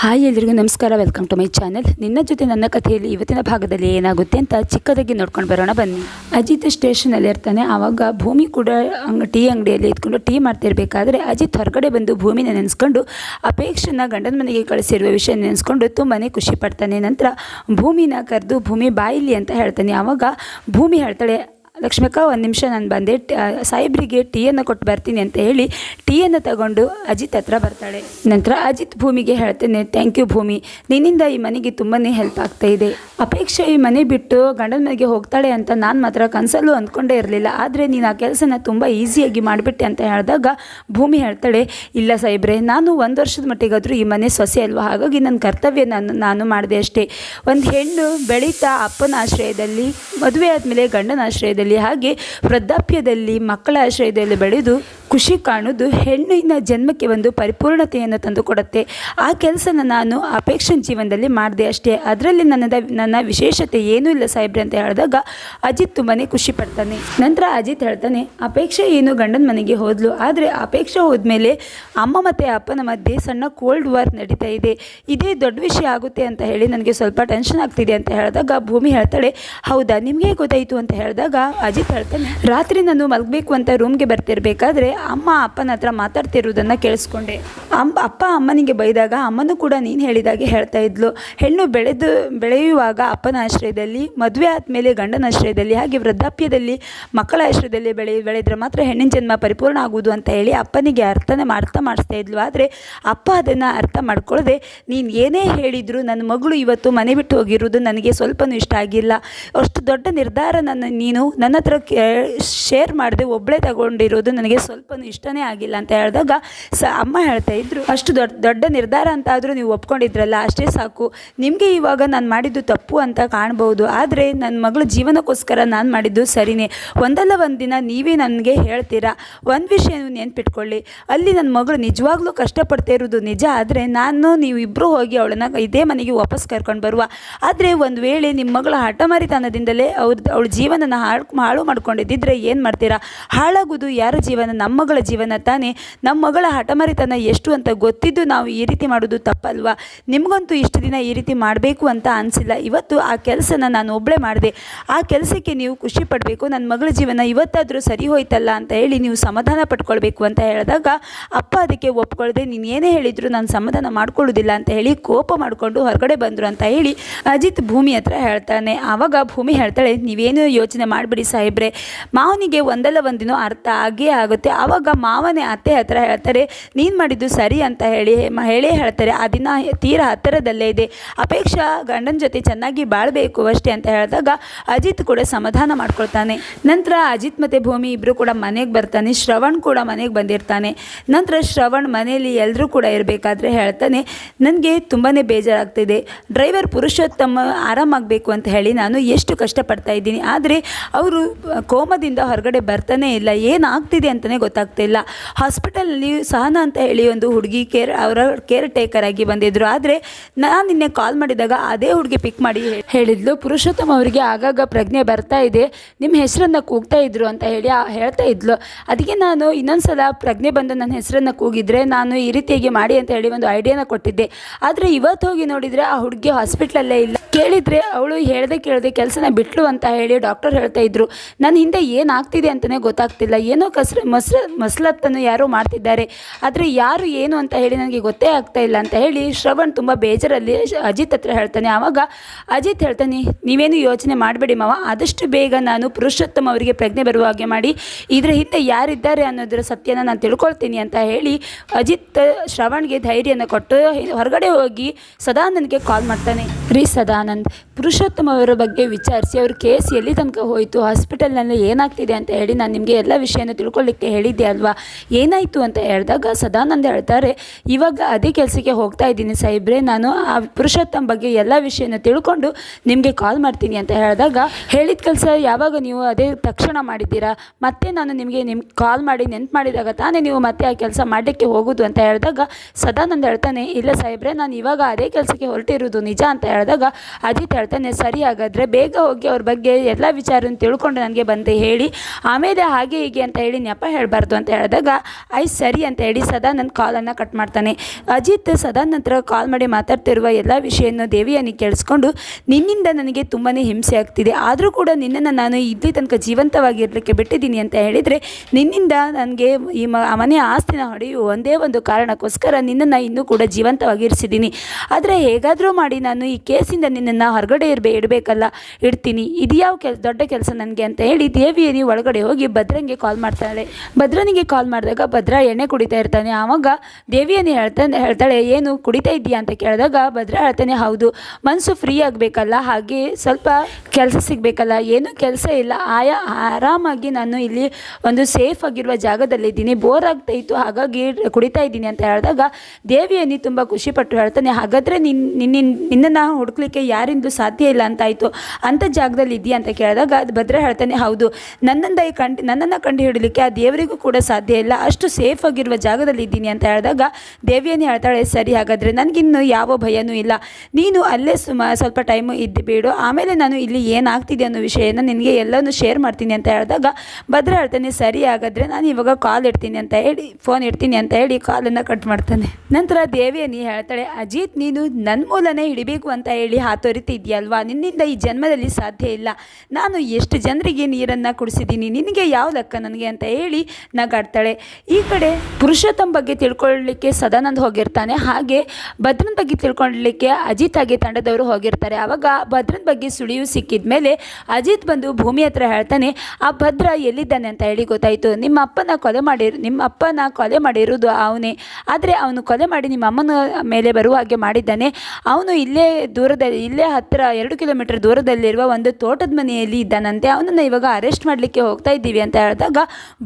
Hi ಎಲ್ರಿಗೂ ನಮಸ್ಕಾರ welcome to my channel ನಿನ್ನ ಜೊತೆ ನನ್ನ ಕಥೆಯಲ್ಲಿ ಇವತ್ತಿನ ಭಾಗದಲ್ಲಿ ಏನಾಗುತ್ತೆ ಅಂತ ಚಿಕ್ಕದಾಗಿ ನೋಡ್ಕೊಂಡು ಬರೋಣ, ಬನ್ನಿ. ಅಜಿತ್ ಸ್ಟೇಷನಲ್ಲಿ ಇರ್ತಾನೆ. ಆವಾಗ ಭೂಮಿ ಕೂಡ ಅಂಗ, ಟೀ ಅಂಗಡಿಯಲ್ಲಿ ಇದ್ಕೊಂಡು ಟೀ ಮಾಡ್ತಿರ್ಬೇಕಾದ್ರೆ ಅಜಿತ್ ಹೊರಗಡೆ ಬಂದು ಭೂಮಿನ ನೆನೆಸ್ಕೊಂಡು ಅಪೇಕ್ಷನ ಗಂಡನ ಮನೆಗೆ ಕಳಿಸಿರುವ ವಿಷಯ ನೆನೆಸ್ಕೊಂಡು ತುಂಬಾ ಖುಷಿ ಪಡ್ತಾನೆ. ನಂತರ ಭೂಮಿನ ಕರೆದು ಭೂಮಿ ಬಾಯಿಲಿ ಅಂತ ಹೇಳ್ತಾನೆ. ಆವಾಗ ಭೂಮಿ ಹೇಳ್ತಾಳೆ ಲಕ್ಷ್ಮಕ್ಕ, ಒಂದು ನಿಮಿಷ ನಾನು ಬಂದೆ. ಸಾಹೇಬ್ರಿಗೆ ಟೀಯನ್ನು ಕೊಟ್ಟು ಬರ್ತೀನಿ ಅಂತ ಹೇಳಿ ಟೀಯನ್ನು ತಗೊಂಡು ಅಜಿತ್ ಹತ್ರ ಬರ್ತಾಳೆ. ನಂತರ ಅಜಿತ್ ಭೂಮಿಗೆ ಹೇಳ್ತೇನೆ ಥ್ಯಾಂಕ್ ಯು ಭೂಮಿ. ನಿನ್ನಿಂದ ಈ ಮನೆಗೆ ತುಂಬಾ ಹೆಲ್ಪ್ ಆಗ್ತಾ ಇದೆ. ಅಪೇಕ್ಷೆ ಈ ಮನೆ ಬಿಟ್ಟು ಗಂಡನ ಮನೆಗೆ ಹೋಗ್ತಾಳೆ ಅಂತ ನಾನು ಮಾತ್ರ ಕನಸಲ್ಲೂ ಅಂದ್ಕೊಂಡೇ ಇರಲಿಲ್ಲ. ಆದರೆ ನೀನು ಆ ಕೆಲಸನ ತುಂಬ ಈಸಿಯಾಗಿ ಮಾಡಿಬಿಟ್ಟೆ ಅಂತ ಹೇಳಿದಾಗ ಭೂಮಿ ಹೇಳ್ತಾಳೆ, ಇಲ್ಲ ಸಾಹೇಬ್ರೆ, ನಾನು ಒಂದು ವರ್ಷದ ಮಟ್ಟಿಗಾದರೂ ಈ ಮನೆ ಸೊಸೆ ಅಲ್ವಾ? ಹಾಗಾಗಿ ನನ್ನ ಕರ್ತವ್ಯ ನಾನು ನಾನು ಮಾಡಿದೆ ಅಷ್ಟೇ. ಒಂದು ಹೆಣ್ಣು ಬೆಳೀತಾ ಅಪ್ಪನ ಆಶ್ರಯದಲ್ಲಿ, ಮದುವೆ ಆದಮೇಲೆ ಗಂಡನ ಆಶ್ರಯದಲ್ಲಿ ಹಾಗೆ ವೃದ್ಧಾಪ್ಯದಲ್ಲಿ ಮಕ್ಕಳ ಆಶ್ರಯದಲ್ಲಿ ಬೆಳೆದು ಖುಷಿ ಕಾಣುವುದು ಹೆಣ್ಣಿನ ಜನ್ಮಕ್ಕೆ ಒಂದು ಪರಿಪೂರ್ಣತೆಯನ್ನು ತಂದುಕೊಡುತ್ತೆ. ಆ ಕೆಲಸನ ನಾನು ಅಪೇಕ್ಷನ್ ಜೀವನದಲ್ಲಿ ಮಾಡಿದೆ ಅಷ್ಟೇ. ಅದರಲ್ಲಿ ನನ್ನದ, ನನ್ನ ವಿಶೇಷತೆ ಏನೂ ಇಲ್ಲ ಸಾಹೇಬ್ರೆ ಅಂತ ಹೇಳಿದಾಗ ಅಜಿತ್ ತುಂಬಾ ಖುಷಿ ಪಡ್ತಾನೆ. ನಂತರ ಅಜಿತ್ ಹೇಳ್ತಾನೆ, ಅಪೇಕ್ಷೆ ಏನು ಗಂಡನ ಮನೆಗೆ ಹೋದ್ಲು, ಆದರೆ ಅಪೇಕ್ಷೆ ಹೋದ್ಮೇಲೆ ಅಮ್ಮ ಮತ್ತು ಅಪ್ಪನ ಮಧ್ಯೆ ಸಣ್ಣ ಕೋಲ್ಡ್ ವಾರ್ ನಡೀತಾ ಇದೆ. ಇದೇ ದೊಡ್ಡ ವಿಷಯ ಆಗುತ್ತೆ ಅಂತ ಹೇಳಿ ನನಗೆ ಸ್ವಲ್ಪ ಟೆನ್ಷನ್ ಆಗ್ತಿದೆ ಅಂತ ಹೇಳಿದಾಗ ಭೂಮಿ ಹೇಳ್ತಾಳೆ, ಹೌದಾ, ನಿಮಗೆ ಗೊತ್ತಾಯಿತು? ಅಂತ ಹೇಳಿದಾಗ ಅಜಿತ್ ಹೇಳ್ತಾನೆ. ರಾತ್ರಿ ನಾನು ಮಲಗಬೇಕು ಅಂತ ರೂಮ್ಗೆ ಬರ್ತಿರ್ಬೇಕಾದ್ರೆ ಅಮ್ಮ ಅಪ್ಪನ ಹತ್ರ ಮಾತಾಡ್ತಿರೋದನ್ನು ಕೇಳಿಸ್ಕೊಂಡೆ. ಅಮ್ಮ ಅಪ್ಪ ಅಮ್ಮನಿಗೆ ಬೈದಾಗ ಅಮ್ಮನೂ ಕೂಡ ನೀನು ಹೇಳಿದಾಗೆ ಹೇಳ್ತಾ ಇದ್ಲು. ಹೆಣ್ಣು ಬೆಳೆದು, ಬೆಳೆಯುವಾಗ ಅಪ್ಪನ ಆಶ್ರಯದಲ್ಲಿ, ಮದುವೆ ಆದಮೇಲೆ ಗಂಡನ ಆಶ್ರಯದಲ್ಲಿ, ಹಾಗೆ ವೃದ್ಧಾಪ್ಯದಲ್ಲಿ ಮಕ್ಕಳ ಆಶ್ರಯದಲ್ಲಿ ಬೆಳೆ, ಬೆಳೆದ್ರೆ ಮಾತ್ರ ಹೆಣ್ಣಿನ ಜನ್ಮ ಪರಿಪೂರ್ಣ ಆಗುವುದು ಅಂತ ಹೇಳಿ ಅಪ್ಪನಿಗೆ ಅರ್ಥನ ಅರ್ಥ ಮಾಡಿಸ್ತಾ ಇದ್ಲು. ಆದರೆ ಅಪ್ಪ ಅದನ್ನು ಅರ್ಥ ಮಾಡ್ಕೊಳ್ಳದೆ ನೀನು ಏನೇ ಹೇಳಿದ್ರು ನನ್ನ ಮಗಳು ಇವತ್ತು ಮನೆ ಬಿಟ್ಟು ಹೋಗಿರೋದು ನನಗೆ ಸ್ವಲ್ಪನೂ ಇಷ್ಟ ಆಗಿಲ್ಲ. ಅಷ್ಟು ದೊಡ್ಡ ನಿರ್ಧಾರ ನನ್ನ ನೀನು ನನ್ನ ಹತ್ರ ಶೇರ್ ಮಾಡಿದೆ ಒಬ್ಬಳೇ ತಗೊಂಡಿರೋದು ನನಗೆ ಸ್ವಲ್ಪನೂ ಇಷ್ಟನೇ ಆಗಿಲ್ಲ ಅಂತ ಹೇಳಿದಾಗ ಸ, ಅಮ್ಮ ಹೇಳ್ತಾ ಇದ್ರು, ಅಷ್ಟು ದೊಡ್ಡ ದೊಡ್ಡ ನಿರ್ಧಾರ ಅಂತ ಆದರೂ ನೀವು ಒಪ್ಕೊಂಡಿದ್ರಲ್ಲ, ಅಷ್ಟೇ ಸಾಕು. ನಿಮಗೆ ಇವಾಗ ನಾನು ಮಾಡಿದ್ದು ತಪ್ಪು ಅಂತ ಕಾಣ್ಬೋದು. ಆದರೆ ನನ್ನ ಮಗಳ ಜೀವನಕ್ಕೋಸ್ಕರ ನಾನು ಮಾಡಿದ್ದು ಸರಿನೇ. ಒಂದಲ್ಲ ಒಂದು ದಿನ ನೀವೇ ನನಗೆ ಹೇಳ್ತೀರಾ? ಒಂದು ವಿಷಯ ನೆನ್ಪಿಟ್ಕೊಳ್ಳಿ. ಅಲ್ಲಿ ನನ್ನ ಮಗಳು ನಿಜವಾಗ್ಲೂ ಕಷ್ಟಪಡ್ತಾ ಇರೋದು ನಿಜ. ಆದರೆ ನಾನು, ನೀವು ಇಬ್ಬರು ಹೋಗಿ ಅವಳನ್ನ ಇದೇ ಮನೆಗೆ ವಾಪಸ್ ಕರ್ಕೊಂಡು ಬರುವ. ಆದರೆ ಒಂದು ವೇಳೆ ನಿಮ್ಮ ಮಗಳ ಹಠಮಾರಿತನದಿಂದಲೇ ಅವ್ರ ಅವಳ ಜೀವನನ ಹಾಳು ಹಾಳು ಮಾಡ್ಕೊಂಡಿದ್ದಿದ್ರೆ ಏನು ಮಾಡ್ತೀರಾ? ಹಾಳಾಗೋದು ಯಾರ ಜೀವನ? ನಮ್ಮ ಮಗಳ ಜೀವನ ತಾನೇ. ನಮ್ಮ ಮಗಳ ಹಠಮರಿತನ ಎಷ್ಟು ಅಂತ ಗೊತ್ತಿದ್ದು ನಾವು ಈ ರೀತಿ ಮಾಡೋದು ತಪ್ಪಲ್ವಾ? ನಿಮಗಂತೂ ಇಷ್ಟು ದಿನ ಈ ರೀತಿ ಮಾಡಬೇಕು ಅಂತ ಅನಿಸಿಲ್ಲ. ಇವತ್ತು ಆ ಕೆಲಸನ ನಾನು ಒಬ್ಬಳೇ ಮಾಡಿದೆ. ಆ ಕೆಲಸಕ್ಕೆ ನೀವು ಖುಷಿ ಪಡಬೇಕು. ನನ್ನ ಮಗಳ ಜೀವನ ಇವತ್ತಾದರೂ ಸರಿ ಹೋಯ್ತಲ್ಲ ಅಂತ ಹೇಳಿ ನೀವು ಸಮಾಧಾನ ಪಟ್ಕೊಳ್ಬೇಕು ಅಂತ ಹೇಳಿದಾಗ ಅಪ್ಪ ಅದಕ್ಕೆ ಒಪ್ಕೊಳ್ಳದೆ ನೀನು ಏನೇ ಹೇಳಿದ್ರು ನಾನು ಸಮಾಧಾನ ಮಾಡ್ಕೊಳ್ಳೋದಿಲ್ಲ ಅಂತ ಹೇಳಿ ಕೋಪ ಮಾಡಿಕೊಂಡು ಹೊರಗಡೆ ಬಂದರು ಅಂತ ಹೇಳಿ ಅಜಿತ್ ಭೂಮಿ ಹತ್ರ ಹೇಳ್ತಾನೆ. ಆವಾಗ ಭೂಮಿ ಹೇಳ್ತಾಳೆ, ನೀವೇನು ಯೋಚನೆ ಮಾಡಿಬಿಡಿ ಸಾಹೇಬ್ರೆ, ಮಾವನಿಗೆ ಒಂದಲ್ಲ ಒಂದಿನ ಅರ್ಥ ಆಗೇ ಆಗುತ್ತೆ. ಆವಾಗ ಮಾವನೇ ಅತ್ತೆ ಹತ್ರ ಹೇಳ್ತಾರೆ, ನೀನು ಮಾಡಿದ್ದು ಸರಿ ಅಂತ ಹೇಳಿ ಹೇಳೇ ಹೇಳ್ತಾರೆ. ಆ ದಿನ ತೀರಾ ಹತ್ತಿರದಲ್ಲೇ ಇದೆ. ಅಪೇಕ್ಷಾ ಗಂಡನ ಜೊತೆ ಚೆನ್ನಾಗಿ ಬಾಳಬೇಕು ಅಷ್ಟೇ ಅಂತ ಹೇಳಿದಾಗ ಅಜಿತ್ ಕೂಡ ಸಮಾಧಾನ ಮಾಡ್ಕೊಳ್ತಾನೆ. ನಂತರ ಅಜಿತ್ ಮತ್ತು ಭೂಮಿ ಇಬ್ಬರು ಕೂಡ ಮನೆಗೆ ಬರ್ತಾನೆ. ಶ್ರವಣ್ ಕೂಡ ಮನೆಗೆ ಬಂದಿರ್ತಾನೆ. ನಂತರ ಶ್ರವಣ್ ಮನೆಯಲ್ಲಿ ಎಲ್ಲರೂ ಕೂಡ ಇರಬೇಕಾದ್ರೆ ಹೇಳ್ತಾನೆ, ನನಗೆ ತುಂಬಾ ಬೇಜಾರಾಗ್ತಿದೆ. ಡ್ರೈವರ್ ಪುರುಷೋತ್ತಮ ಆರಾಮಾಗಬೇಕು ಅಂತ ಹೇಳಿ ನಾನು ಎಷ್ಟು ಕಷ್ಟಪಡ್ತಾ ಇದ್ದೀನಿ. ಆದರೆ ಅವರು ಕೋಮದಿಂದ ಹೊರಗಡೆ ಬರ್ತಾನೆ ಇಲ್ಲ, ಏನಾಗ್ತಿದೆ ಅಂತಲೇ ಗೊತ್ತಾಗ್ತಿಲ್ಲ ಹಾಸ್ಪಿಟಲಲ್ಲಿ ಸಹನಾ ಅಂತ ಹೇಳಿ ಒಂದು ಹುಡುಗಿ ಕೇರ್, ಅವರ ಕೇರ್ ಟೇಕರ್ ಆಗಿ ಬಂದಿದ್ದರು ಆದರೆ ನಾನು ನಿನ್ನೆ ಕಾಲ್ ಮಾಡಿದಾಗ ಅದೇ ಹುಡುಗಿ ಪಿಕ್ ಮಾಡಿ ಹೇಳಿದ್ಲು. ಪುರುಷೋತ್ತಮ ಅವರಿಗೆ ಆಗಾಗ ಪ್ರಜ್ಞೆ ಬರ್ತಾ ಇದೆ. ನಿಮ್ಮ ಹೆಸರನ್ನು ಕೂಗ್ತಾ ಇದ್ರು ಅಂತ ಹೇಳಿ ಹೇಳ್ತಾ ಇದ್ಲು. ಅದಕ್ಕೆ ನಾನು ಇನ್ನೊಂದ್ಸಲ ಪ್ರಜ್ಞೆ ಬಂದು ನನ್ನ ಹೆಸರನ್ನು ಕೂಗಿದ್ರೆ ನಾನು ಈ ರೀತಿಯಾಗಿ ಮಾಡಿ ಅಂತ ಹೇಳಿ ಒಂದು ಐಡಿಯಾನ ಕೊಟ್ಟಿದ್ದೆ. ಆದರೆ ಇವತ್ತು ಹೋಗಿ ನೋಡಿದರೆ ಆ ಹುಡುಗಿ ಹಾಸ್ಪಿಟ್ಲಲ್ಲೇ ಇಲ್ಲ. ಕೇಳಿದರೆ ಅವಳು ಹೇಳ್ದೆ ಕೇಳದೆ ಕೆಲಸನ ಬಿಟ್ಲು ಅಂತ ಹೇಳಿ ಡಾಕ್ಟರ್ ಹೇಳ್ತಾ ಇದ್ರು. ನನ್ನ ಹಿಂದೆ ಏನಾಗ್ತಿದೆ ಅಂತಲೇ ಗೊತ್ತಾಗ್ತಿಲ್ಲ. ಏನೋ ಕಸ್ರ ಮಸ್ರ ಮಸಲತ್ತನ್ನು ಯಾರೋ ಮಾಡ್ತಿದ್ದಾರೆ. ಆದರೆ ಯಾರು ಏನು ಅಂತ ಹೇಳಿ ನನಗೆ ಗೊತ್ತೇ ಆಗ್ತಾ ಇಲ್ಲ ಅಂತ ಹೇಳಿ ಶ್ರವಣ್ ತುಂಬ ಬೇಜಾರಲ್ಲಿ ಅಜಿತ್ ಹತ್ರ ಹೇಳ್ತಾನೆ. ಆವಾಗ ಅಜಿತ್ ಹೇಳ್ತಾನೆ, ನೀವೇನು ಯೋಚನೆ ಮಾಡಬೇಡಿ ಮಾವ. ಆದಷ್ಟು ಬೇಗ ನಾನು ಪುರುಷೋತ್ತಮ ಅವರಿಗೆ ಪ್ರಜ್ಞೆ ಬರುವ ಹಾಗೆ ಮಾಡಿ. ಇದರ ಹಿಂದೆ ಯಾರಿದ್ದಾರೆ ಅನ್ನೋದರ ಸತ್ಯನ ನಾನು ತಿಳ್ಕೊಳ್ತೀನಿ ಅಂತ ಹೇಳಿ ಅಜಿತ್ ಶ್ರವಣ್ಗೆ ಧೈರ್ಯನ ಕೊಟ್ಟು ಹೊರಗಡೆ ಹೋಗಿ ಸದಾನಂದ್ಗೆ ಕಾಲ್ ಮಾಡ್ತಾನೆ. ರೀ ಸದಾನಂದ್, ಪುರುಷೋತ್ತಮ ಅವರ ಬಗ್ಗೆ ವಿಚಾರಿಸಿ. ಅವ್ರ ಕೇಸ್ ಎಲ್ಲಿ ತನಕ ಹೋಯಿತು? ಹಾಸ್ಪಿಟಲ್ನಲ್ಲಿ ಏನಾಗ್ತಿದೆ ಅಂತ ಹೇಳಿ ನಾನು ನಿಮಗೆ ಎಲ್ಲ ವಿಷಯನ ತಿಳ್ಕೊಳ್ಳಿಕ್ಕೆ ಹೇಳಿದ್ದೆ ಅಲ್ವಾ? ಏನಾಯಿತು ಅಂತ ಹೇಳಿದಾಗ ಸದಾನಂದ ಹೇಳ್ತಾರೆ, ಇವಾಗ ಅದೇ ಕೆಲಸಕ್ಕೆ ಹೋಗ್ತಾ ಇದ್ದೀನಿ ಸಾಹೇಬ್ರೆ, ನಾನು ಆ ಪುರುಷೋತ್ತಮ್ ಬಗ್ಗೆ ಎಲ್ಲ ವಿಷಯನ ತಿಳ್ಕೊಂಡು ನಿಮಗೆ ಕಾಲ್ ಮಾಡ್ತೀನಿ ಅಂತ ಹೇಳಿದಾಗ ಹೇಳಿದ ಕೆಲಸ ಯಾವಾಗ ನೀವು ಅದೇ ತಕ್ಷಣ ಮಾಡಿದ್ದೀರಾ? ಮತ್ತೆ ನಾನು ನಿಮಗೆ ನಿಮ್ಮ ಕಾಲ್ ಮಾಡಿ ನೆನ್ಪು ಮಾಡಿದಾಗ ತಾನೇ ನೀವು ಮತ್ತೆ ಆ ಕೆಲಸ ಮಾಡಲಿಕ್ಕೆ ಹೋಗೋದು ಅಂತ ಹೇಳಿದಾಗ ಸದಾನಂದ ಹೇಳ್ತಾನೆ, ಇಲ್ಲ ಸಾಹೇಬ್ರೆ, ನಾನು ಇವಾಗ ಅದೇ ಕೆಲಸಕ್ಕೆ ಹೊರಟಿರೋದು ನಿಜ ಅಂತ ಹೇಳಿದಾಗ ಅಜಿತ್ ಹೇಳ್ತಾನೆ, ಸರಿ ಹಾಗಾದರೆ ಬೇಗ ಹೋಗಿ ಅವ್ರ ಬಗ್ಗೆ ಎಲ್ಲ ವಿಚಾರನ ತಿಳ್ಕೊಂಡು ತಿಳ್ಕೊಂಡು ನನಗೆ ಬಂದು ಹೇಳಿ. ಆಮೇಲೆ ಹಾಗೆ ಹೀಗೆ ಅಂತ ಹೇಳಿ ನೆಪ ಹೇಳಬಾರ್ದು ಅಂತ ಹೇಳಿದಾಗ, ಐ, ಸರಿ ಅಂತ ಹೇಳಿ ಸದಾ ನನ್ನ ಕಾಲನ್ನು ಕಟ್ ಮಾಡ್ತಾನೆ. ಅಜಿತ್ ಸದಾ ನಂತರ ಕಾಲ್ ಮಾಡಿ ಮಾತಾಡ್ತಿರುವ ಎಲ್ಲ ವಿಷಯವನ್ನು ದೇವಿಯನ್ನು ಕೇಳಿಸ್ಕೊಂಡು, ನಿನ್ನಿಂದ ನನಗೆ ತುಂಬಾ ಹಿಂಸೆ ಆಗ್ತಿದೆ. ಆದರೂ ಕೂಡ ನಿನ್ನನ್ನು ನಾನು ಇಲ್ಲಿ ತನಕ ಜೀವಂತವಾಗಿರಲಿಕ್ಕೆ ಬಿಟ್ಟಿದ್ದೀನಿ ಅಂತ ಹೇಳಿದರೆ, ನಿನ್ನಿಂದ ನನಗೆ ಈ ಮನೆ ಆಸ್ತಿನ ಹೊಡೆಯುವ ಒಂದೇ ಒಂದು ಕಾರಣಕ್ಕೋಸ್ಕರ ನಿನ್ನನ್ನು ಇನ್ನೂ ಕೂಡ ಜೀವಂತವಾಗಿರಿಸಿದ್ದೀನಿ. ಆದರೆ ಹೇಗಾದರೂ ಮಾಡಿ ನಾನು ಈ ಕೇಸಿಂದ ನಿನ್ನನ್ನು ಹೊರಗಡೆ ಇರಬೇ, ಇಡಬೇಕಲ್ಲ. ಇಡ್ತೀನಿ. ಇದು ಯಾವ ಕೆಲ್ ದೊಡ್ಡ ಕೆಲಸ ನನಗೆ ಅಂತ ಹೇಳಿ ದೇವಿಯರಿ ಒಳಗಡೆ ಹೋಗಿ ಭದ್ರಂಗೆ ಕಾಲ್ ಮಾಡ್ತಾಳೆ. ಭದ್ರನಿಗೆ ಕಾಲ್ ಮಾಡಿದಾಗ ಭದ್ರ ಎಣ್ಣೆ ಕುಡಿತಾ ಇರ್ತಾನೆ. ಆವಾಗ ದೇವಿಯನ್ನು ಹೇಳ್ತಾನೆ ಹೇಳ್ತಾಳೆ, ಏನು ಕುಡಿತಾ ಇದೆಯಾ ಅಂತ ಕೇಳಿದಾಗ ಭದ್ರ ಹೇಳ್ತಾನೆ, ಹೌದು ಮನಸ್ಸು ಫ್ರೀ ಆಗಬೇಕಲ್ಲ, ಹಾಗೆ ಸ್ವಲ್ಪ ಕೆಲಸ ಸಿಗಬೇಕಲ್ಲ. ಏನೂ ಕೆಲಸ ಇಲ್ಲ. ಆಯಾ, ಆರಾಮಾಗಿ ನಾನು ಇಲ್ಲಿ ಒಂದು ಸೇಫ್ ಆಗಿರುವ ಜಾಗದಲ್ಲಿದ್ದೀನಿ ಬೋರ್ ಆಗ್ತಾ ಇತ್ತು, ಹಾಗಾಗಿ ಕುಡಿತಾ ಇದ್ದೀನಿ. ಅಂತ ಹೇಳಿದಾಗ ದೇವಿಯನಿ ತುಂಬ ಖುಷಿಪಟ್ಟು ಹೇಳ್ತಾನೆ, ಹಾಗಾದರೆ ನಿನ್ನ ನಿನ್ನ ನಿನ್ನನ್ನು ಹುಡುಕ್ಲಿಕ್ಕೆ ಯಾರಿಂದು ಸಾಧ್ಯ ಇಲ್ಲ ಅಂತಾಯಿತು ಅಂಥ ಜಾಗದಲ್ಲಿ ಇದೆಯಾ? ಅಂತ ಕೇಳಿದಾಗ ಅದು ಭದ್ರ ಹೇಳ್ತಾನೆ, ಹೌದು. ನನ್ನಂದ ಈ ಕಂಡು, ನನ್ನನ್ನು ಕಂಡು ಹಿಡಲಿಕ್ಕೆ ಆ ದೇವರಿಗೂ ಕೂಡ ಸಾಧ್ಯ ಇಲ್ಲ. ಅಷ್ಟು ಸೇಫ್ ಆಗಿರುವ ಜಾಗದಲ್ಲಿ ಇದ್ದೀನಿ ಅಂತ ಹೇಳಿದಾಗ ದೇವಿಯನ್ನು ಹೇಳ್ತಾಳೆ, ಸರಿ, ಹಾಗಾದರೆ ನನಗಿನ್ನು ಯಾವ ಭಯನೂ ಇಲ್ಲ. ನೀನು ಅಲ್ಲೇ ಸುಮ, ಸ್ವಲ್ಪ ಟೈಮು ಇದ್ದು ಬಿಡು. ಆಮೇಲೆ ನಾನು ಇಲ್ಲಿ ಏನಾಗ್ತಿದೆ ಅನ್ನೋ ವಿಷಯನ ನಿನಗೆ ಎಲ್ಲನೂ ಶೇರ್ ಮಾಡ್ತೀನಿ ಅಂತ ಹೇಳಿದಾಗ ಭದ್ರ ಹೇಳ್ತಾನೆ, ಸರಿ, ಹಾಗಾದರೆ ನಾನು ಇವಾಗ ಕಾಲ್ ಇಡ್ತೀನಿ ಅಂತ ಹೇಳಿ ಫೋನ್ ಇಡ್ತೀನಿ ಅಂತ ಹೇಳಿ ಕಾಲನ್ನು ಕಟ್ ಮಾಡ್ತಾನೆ. ನಂತರ ದೇವಿಯನಿ ಹೇಳ್ತಾಳೆ, ಅಜಿತ್, ನೀನು ನನ್ನ ಮೂಲನೇ ಹಿಡಿಬೇಕು ಅಂತ ಹೇಳಿ ಹಾತೊರಿತಿದ್ಯಲ್ವಾ ನಿನ್ನಿಂದ ಈ ಜನ್ಮದಲ್ಲಿ ಸಾಧ್ಯ ಇಲ್ಲ. ನಾನು ಎಷ್ಟು ಜನರಿಗೆ ನೀರನ್ನು ಕುಡಿಸಿದ್ದೀನಿ, ನಿನಗೆ ಯಾವ ಲೆಕ್ಕ ನನಗೆ ಅಂತ ಹೇಳಿ ನಗಾಡ್ತಾಳೆ. ಈ ಕಡೆ ಪುರುಷೋತ್ತಮ್ ಬಗ್ಗೆ ತಿಳ್ಕೊಳ್ಳಿಕ್ಕೆ ಸದಾನಂದ್ ಹೋಗಿರ್ತಾನೆ, ಹಾಗೆ ಭದ್ರನ ಬಗ್ಗೆ ತಿಳ್ಕೊಳ್ಳಿಕ್ಕೆ ಅಜಿತ್ ಆಗಿ ತಂಡದವರು ಹೋಗಿರ್ತಾರೆ. ಆವಾಗ ಭದ್ರನ ಬಗ್ಗೆ ಸುಳಿವು ಸಿಕ್ಕಿದ ಮೇಲೆ ಅಜಿತ್ ಬಂದು ಭೂಮಿ ಹತ್ರ ಹೇಳ್ತಾನೆ, ಆ ಭದ್ರ ಎಲ್ಲಿದ್ದಾನೆ ಅಂತ ಹೇಳಿ ಗೊತ್ತಾಯಿತು. ನಿಮ್ಮ ಅಪ್ಪನ ಕೊಲೆ ಮಾಡಿ ನಿಮ್ಮ ಅಪ್ಪನ ಕೊಲೆ ಮಾಡಿರೋದು ಅವನೇ. ಆದರೆ ಅವನು ಕೊಲೆ ಮಾಡಿ ನಿಮ್ಮ ಅಮ್ಮನ ಮೇಲೆ ಬರುವ ಹಾಗೆ ಮಾಡಿದ್ದಾನೆ. ಅವನು ಇಲ್ಲೇ ದೂರದಲ್ಲಿ, ಇಲ್ಲೇ ಹತ್ತಿರ ಎರಡು ಕಿಲೋಮೀಟರ್ ದೂರದಲ್ಲಿರುವ ಒಂದು ತೋಟದ ಮನೆಯಲ್ಲಿ ಇದ್ದಾನಂತೆ. ಅವನನ್ನು ಇವಾಗ ಅರೆಸ್ಟ್ ಮಾಡಲಿಕ್ಕೆ ಹೋಗ್ತಾ ಇದ್ದೀವಿ ಅಂತ ಹೇಳಿದಾಗ,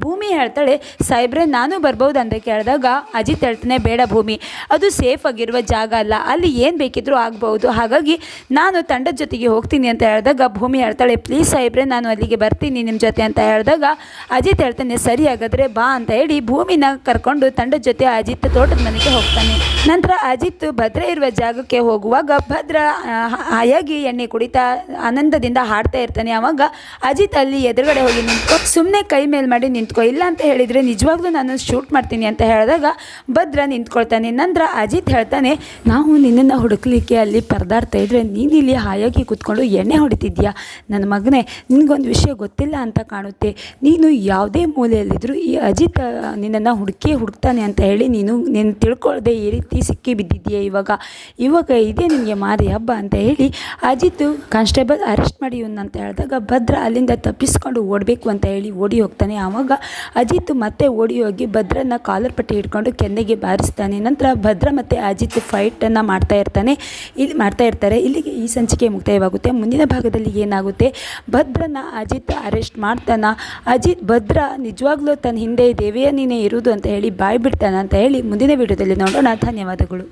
ಭೂಮಿ ಹೇಳ್ತಾಳೆ, ಸಾಹೇಬ್ರೆ, ನಾನು ಬರ್ಬೋದು ಅಂತ ಕೇಳಿದಾಗ ಅಜಿತ್ ಹೇಳ್ತಾನೆ, ಬೇಡ ಭೂಮಿ, ಅದು ಸೇಫ್ ಆಗಿರುವ ಜಾಗ ಅಲ್ಲ, ಅಲ್ಲಿ ಏನು ಬೇಕಿದ್ರೂ ಆಗ್ಬೋದು. ಹಾಗಾಗಿ ನಾನು ತಂಡದ ಜೊತೆಗೆ ಹೋಗ್ತೀನಿ ಅಂತ ಹೇಳಿದಾಗ, ಭೂಮಿ ಹೇಳ್ತಾಳೆ ಪ್ಲೀಸ್ ಸಾಹೇಬ್ರೆ, ನಾನು ಅಲ್ಲಿಗೆ ಬರ್ತೀನಿ ನಿಮ್ಮ ಜೊತೆ ಅಂತ ಹೇಳಿದಾಗ, ಅಜಿತ್ ಹೇಳ್ತಾನೆ, ಸರಿ ಬಾ ಅಂತ ಹೇಳಿ ಭೂಮಿನ ಕರ್ಕೊಂಡು ತಂಡದ ಜೊತೆ ಅಜಿತ್ ತೋಟದ ಮನೆಗೆ ಹೋಗ್ತಾನೆ. ನಂತರ ಅಜಿತ್ ಭದ್ರ ಇರುವ ಜಾಗಕ್ಕೆ ಹೋಗುವಾಗ ಭದ್ರ ಹಾಯಾಗಿ ಎಣ್ಣೆ ಕುಡಿತಾ, ಆನಂದದಿಂದ ಹಾಡ್ತಾ ಇರ್ತಾನೆ. ಆವಾಗ ಅಜಿತ್ ಅಲ್ಲಿ ಎದುರುಗಡೆ ಹೋಗಿ ನಿಂತ್ಕೊ ಸುಮ್ಮನೆ ಕೈ ಮೇಲೆ ಮಾಡಿ ನಿಂತ್ಕೊ. ಇಲ್ಲ ಅಂತ ಹೇಳಿದರೆ ನಿಜವಾಗ್ಲೂ ನಾನು ಶೂಟ್ ಮಾಡ್ತೀನಿ ಅಂತ ಹೇಳಿದಾಗ ಭದ್ರ ನಿಂತ್ಕೊಳ್ತಾನೆ. ನಂತರ ಅಜಿತ್ ಹೇಳ್ತಾನೆ, ನಾವು ನಿನ್ನನ್ನು ಹುಡುಕ್ಲಿಕ್ಕೆ ಅಲ್ಲಿ ಪರದಾಡ್ತಾ ಇದ್ರೆ ನೀನು ಇಲ್ಲಿ ಹಾಯಾಗಿ ಕೂತ್ಕೊಂಡು ಎಣ್ಣೆ ಹೊಡಿತಿದ್ಯಾ? ನನ್ನ ಮಗನೇ, ನಿನಗೊಂದು ವಿಷಯ ಗೊತ್ತಿಲ್ಲ ಅಂತ ಕಾಣುತ್ತೆ. ನೀನು ಯಾವುದೇ ಮೂಲೆಯಲ್ಲಿದ್ದರೂ ಈ ಅಜಿತ್ ನಿನ್ನನ್ನು ಹುಡುಕಿ ಹುಡುಕ್ತಾನೆ ಅಂತ ಹೇಳಿ ನೀನು ನೀನು ತಿಳ್ಕೊಳ್ಳದೆ ಈ ಸಿಕ್ಕಿ ಬಿದ್ದಿದೆಯಾ ಇವಾಗ? ಇವಾಗ ಇದೇ ನಿನಗೆ ಮಾರಿ ಹಬ್ಬ ಅಂತ ಹೇಳಿ ಅಜಿತ್ ಕಾನ್ಸ್ಟೇಬಲ್ ಅರೆಸ್ಟ್ ಮಾಡಿ ಅಂತ ಹೇಳಿದಾಗ ಭದ್ರ ಅಲ್ಲಿಂದ ತಪ್ಪಿಸ್ಕೊಂಡು ಓಡಬೇಕು ಅಂತ ಹೇಳಿ ಓಡಿ ಹೋಗ್ತಾನೆ. ಆವಾಗ ಅಜಿತ್ ಮತ್ತೆ ಓಡಿ ಹೋಗಿ ಭದ್ರನ ಕಾಲರ್ ಪಟ್ಟಿ ಹಿಡ್ಕೊಂಡು ಕೆನ್ನೆಗೆ ಬಾರಿಸ್ತಾನೆ. ನಂತರ ಭದ್ರ ಮತ್ತು ಅಜಿತ್ ಫೈಟನ್ನು ಮಾಡ್ತಾ ಇರ್ತಾನೆ. ಇಲ್ಲಿ ಮಾಡ್ತಾ ಇರ್ತಾರೆ. ಇಲ್ಲಿಗೆ ಈ ಸಂಚಿಕೆ ಮುಕ್ತಾಯವಾಗುತ್ತೆ. ಮುಂದಿನ ಭಾಗದಲ್ಲಿ ಏನಾಗುತ್ತೆ? ಭದ್ರನ ಅಜಿತ್ ಅರೆಸ್ಟ್ ಮಾಡ್ತಾನ. ಅಜಿತ್ ಭದ್ರ ನಿಜವಾಗ್ಲೂ ತನ್ನ ಹಿಂದೆ ದೇವಿಯನ್ನೇ ಇರುವುದು ಅಂತ ಹೇಳಿ ಬಾಯ್ ಬಿಡ್ತಾನ ಅಂತ ಹೇಳಿ ಮುಂದಿನ ವಿಡಿಯೋದಲ್ಲಿ ನೋಡೋಣ. ಧನ್ಯವಾದಗಳು